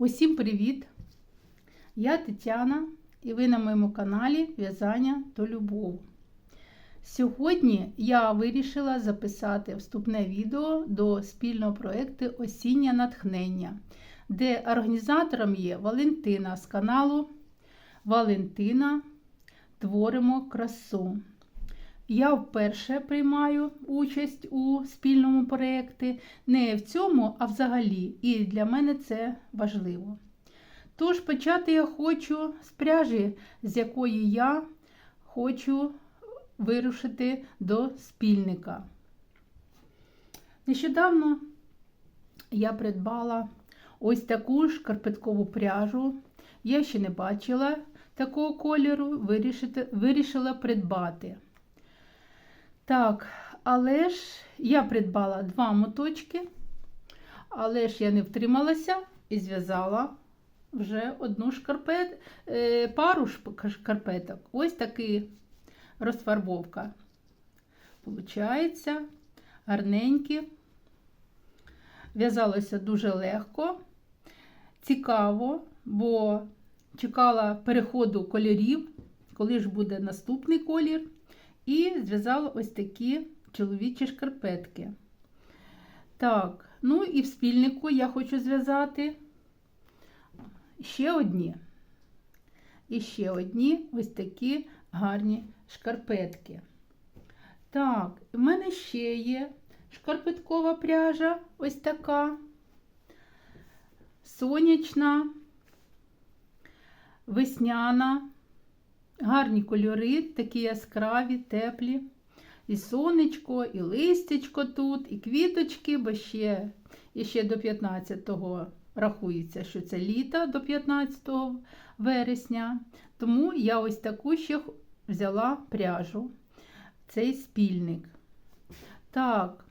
Усім привіт! Я Тетяна і ви на моєму каналі В'язання то любов. Сьогодні я вирішила записати вступне відео до спільного проєкту Осіннє натхнення, де організатором є Валентина з каналу Валентина Творимо красу. Я вперше приймаю участь у спільному проєкті, не в цьому, а взагалі. І для мене це важливо. Тож почати я хочу з пряжі, з якої я хочу вирушити до спільника. Нещодавно я придбала ось таку шкарпеткову пряжу. Я ще не бачила такого кольору, вирішила придбати. Так, але ж я придбала два моточки, але ж я не втрималася і зв'язала вже одну шкарпет, пару шкарпеток. Ось такі розфарбовка. Получається, гарненькі. В'язалося дуже легко, цікаво, бо чекала переходу кольорів, коли ж буде наступний колір. І зв'язала ось такі чоловічі шкарпетки. Так, ну і в спільнику я хочу зв'язати ще одні. І ще одні ось такі гарні шкарпетки. Так, в мене ще є шкарпеткова пряжа, ось така, сонячна, весняна. Гарні кольори, такі яскраві, теплі. І сонечко, і листячко тут, і квіточки, бо ще і ще до 15-го рахується, що це літо до 15 вересня. Тому я ось таку ще взяла пряжу, цей спільник. Так,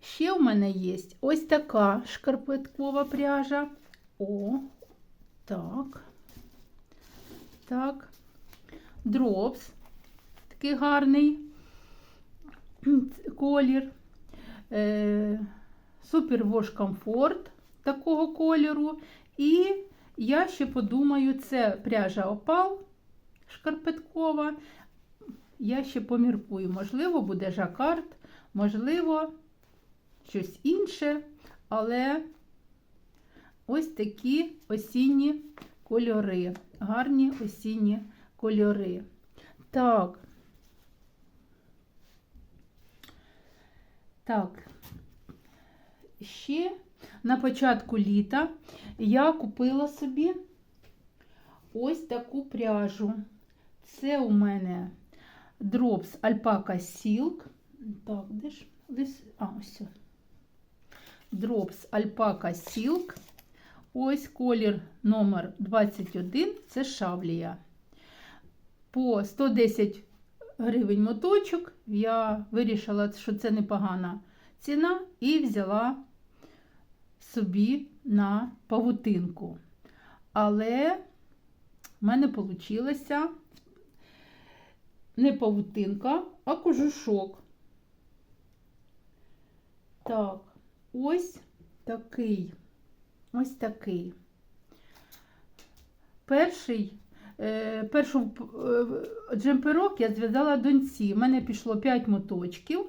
ще в мене є ось така шкарпеткова пряжа. О, так. Так дропс, такий гарний колір, е, Супер Wash Comfort такого кольору. І я ще подумаю, це пряжа опал шкарпеткова. Я ще поміркую, можливо, буде жакард, можливо, щось інше, але ось такі осінні кольори, гарні осінні кольори. Так. Так, ще на початку літа я купила собі ось таку пряжу. Це у мене Drops Alpaca Silk. Так, де ж? Десь, а, ось. Drops Alpaca Silk. Ось колір номер 21 це шавлія по 110 гривень моточок. Я вирішила, що це непогана ціна, і взяла собі на павутинку. Але в мене вийшло не павутинка, а кожушок. Так, ось такий, ось такий. Перший першу е, джемперок я зв'язала доньці. У мене пішло 5 моточків.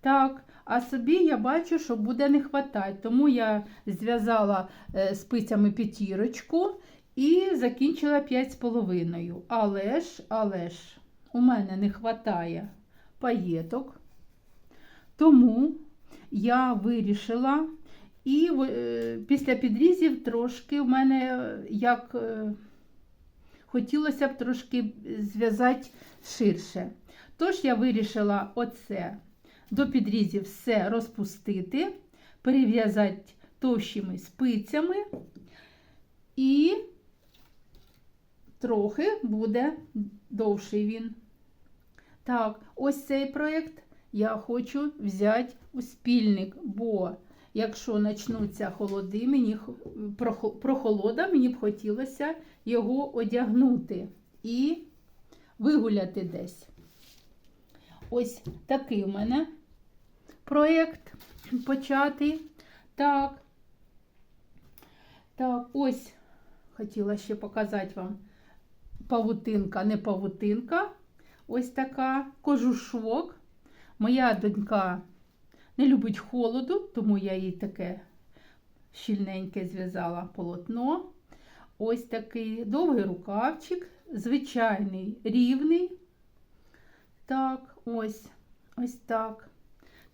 Так, А собі я бачу, що буде не вистачати. Тому я зв'язала е, спицями п'ятірочку і закінчила 5,5. Але ж, але ж, у мене не вистачає паєток. Тому я вирішила, і після підрізів трошки в мене як хотілося б трошки зв'язати ширше. Тож я вирішила оце до підрізів все розпустити, перев'язати товщими спицями, і трохи буде довший він. Так, ось цей проєкт я хочу взяти у спільник, бо якщо почнуться холоди, мені прохолода, мені б хотілося його одягнути і вигуляти десь. Ось такий у мене проєкт початий. Так. Так, ось хотіла ще показати вам павутинка, не павутинка. Ось така кожушок. Моя донька не любить холоду, тому я їй таке щільненьке зв'язала полотно. Ось такий довгий рукавчик, звичайний рівний. Так, ось, ось так.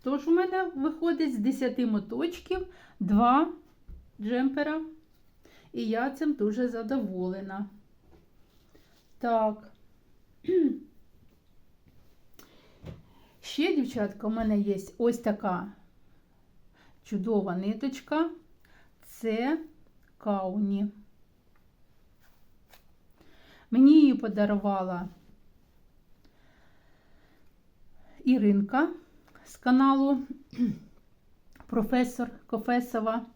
Тож у мене виходить з 10 моточків 2 джемпера. І я цим дуже задоволена. Так. Ще, дівчатка, у мене є ось така чудова ниточка. Це кауні. Мені її подарувала Іринка з каналу професор Кофесова.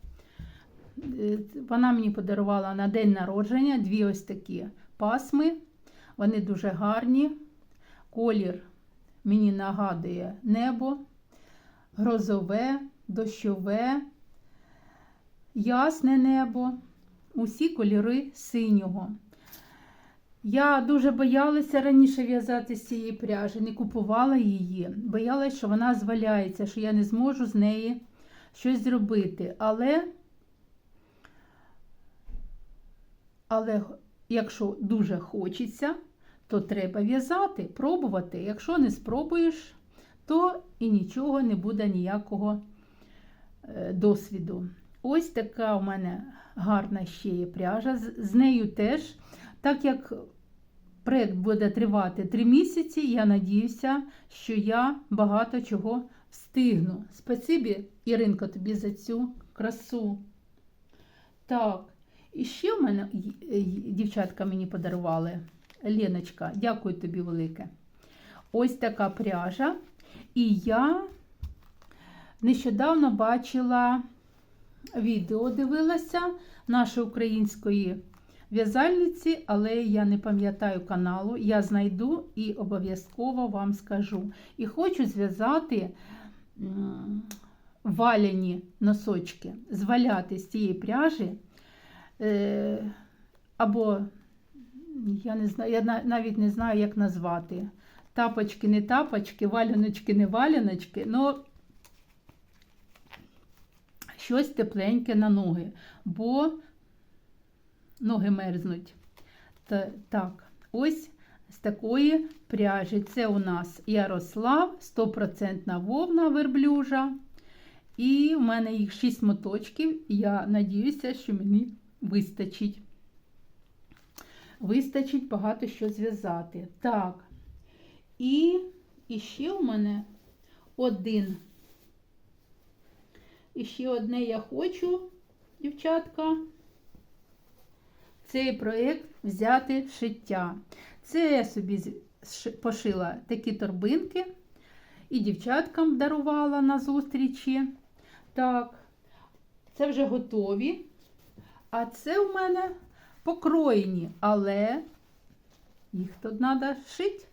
Вона мені подарувала на день народження дві ось такі пасми. Вони дуже гарні. Колір мені нагадує небо, грозове, дощове, ясне небо, усі кольори синього. Я дуже боялася раніше в'язати з цієї пряжі, не купувала її. Боялася, що вона зваляється, що я не зможу з неї щось зробити. Але, але якщо дуже хочеться, то треба в'язати, пробувати. Якщо не спробуєш, то і нічого не буде ніякого е, досвіду. Ось така у мене гарна ще є пряжа. З- нею теж, так як проєкт буде тривати 3 місяці, я надіюся, що я багато чого встигну. Спасибі, Іринко, тобі за цю красу. Так, і ще в мене й- й- дівчатка мені подарували. Леночка, дякую тобі велике. Ось така пряжа. І я нещодавно бачила відео, дивилася нашої української в'язальниці, але я не пам'ятаю каналу. Я знайду і обов'язково вам скажу. І хочу зв'язати валяні носочки, зваляти з цієї пряжі. Е, або я не знаю, я навіть не знаю, як назвати. Тапочки, не тапочки, валяночки, не валяночки, ну щось тепленьке на ноги, бо ноги мерзнуть. Та, так, ось з такої пряжі. Це у нас Ярослав, 100% вовна верблюжа. І в мене їх 6 моточків. Я надіюся, що мені вистачить. Вистачить багато що зв'язати. Так. І, і ще у мене один. І ще одне я хочу, дівчатка, цей проєкт взяти в шиття. Це я собі пошила такі торбинки і дівчаткам дарувала на зустрічі. Так, це вже готові. А це у мене покроєні, але їх тут треба шити.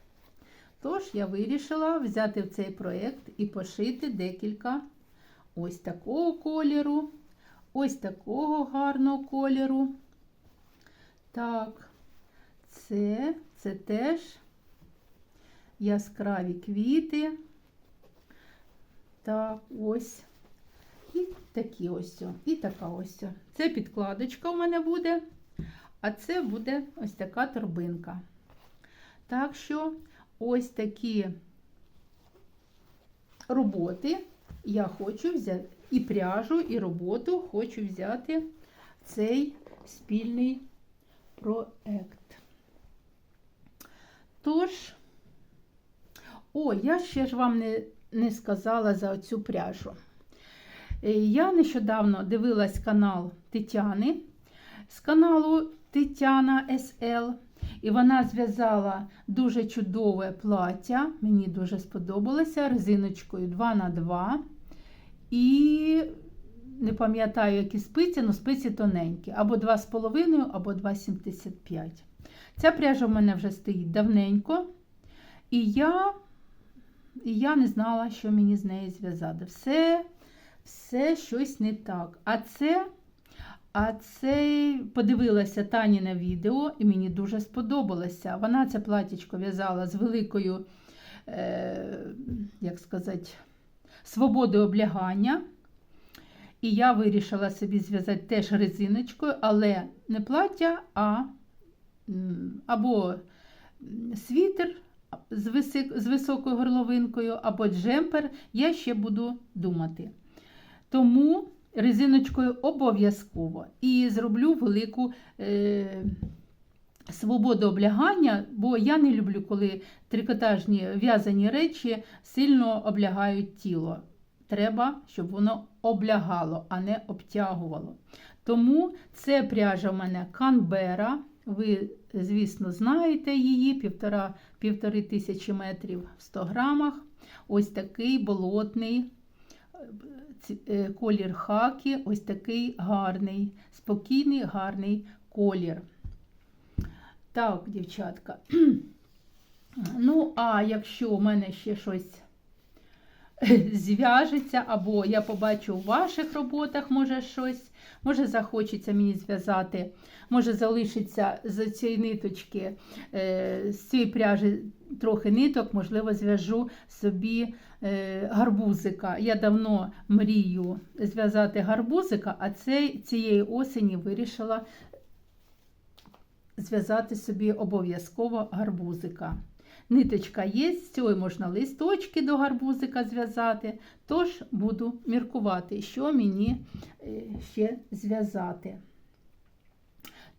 Тож я вирішила взяти в цей проєкт і пошити декілька ось такого кольору, ось такого гарного кольору. Так, це, це теж яскраві квіти. Так, ось. І такі ось. І така ось. Це підкладочка у мене буде, а це буде ось така торбинка. Так що ось такі роботи я хочу взяти і пряжу, і роботу хочу взяти цей спільний проект. Тож, о, я ще ж вам не, не сказала за цю пряжу. Е, Я нещодавно дивилась канал Тетяни з каналу Тетяна СЛ. І вона зв'язала дуже чудове плаття. Мені дуже сподобалося резиночкою 2х2. І не пам'ятаю, які спиці, але спиці тоненькі. Або 2,5, або 2,75. Ця пряжа в мене вже стоїть давненько. І я, і я не знала, що мені з нею зв'язати. Все, все щось не так. А це, А це подивилася Таніна відео і мені дуже сподобалося. Вона це платічко в'язала з великою, е, як сказати, свободою облягання. І я вирішила собі зв'язати теж резиночкою, але не плаття, а або світер з, висик, з високою горловинкою, або джемпер. Я ще буду думати. Тому резиночкою обов'язково. І зроблю велику е, свободу облягання, бо я не люблю, коли трикотажні в'язані речі сильно облягають тіло. Треба, щоб воно облягало, а не обтягувало. Тому це пряжа в мене Канбера. Ви, звісно, знаєте її, півтора, півтори тисячі метрів в 100 грамах. Ось такий болотний колір хакі, ось такий гарний, спокійний, гарний колір. Так, дівчатка. Ну, а якщо у мене ще щось зв'яжеться, або я побачу у ваших роботах, може щось, може захочеться мені зв'язати, може залишиться з цієї ниточки, е, з цієї пряжі трохи ниток, можливо, зв'яжу собі е, гарбузика. Я давно мрію зв'язати гарбузика, а цей, цієї осені вирішила зв'язати собі обов'язково гарбузика. Ниточка є, з цієї можна листочки до гарбузика зв'язати, тож буду міркувати, що мені е, ще зв'язати.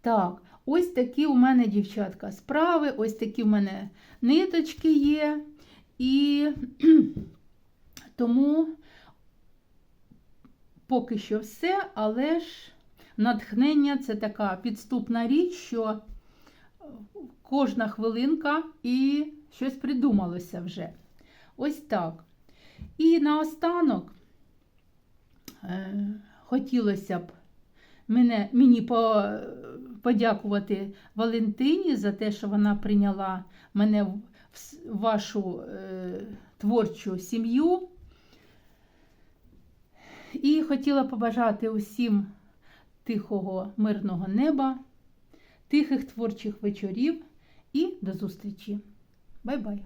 Так, ось такі у мене, дівчатка, справи, ось такі у мене ниточки є. І тому поки що все, але ж натхнення це така підступна річ, що кожна хвилинка і щось придумалося вже. Ось так. І наостанок е, хотілося б мене, мені по, подякувати Валентині за те, що вона прийняла мене в, вашу е, творчу сім'ю. І хотіла побажати усім тихого, мирного неба, тихих творчих вечорів і до зустрічі. Бай-бай!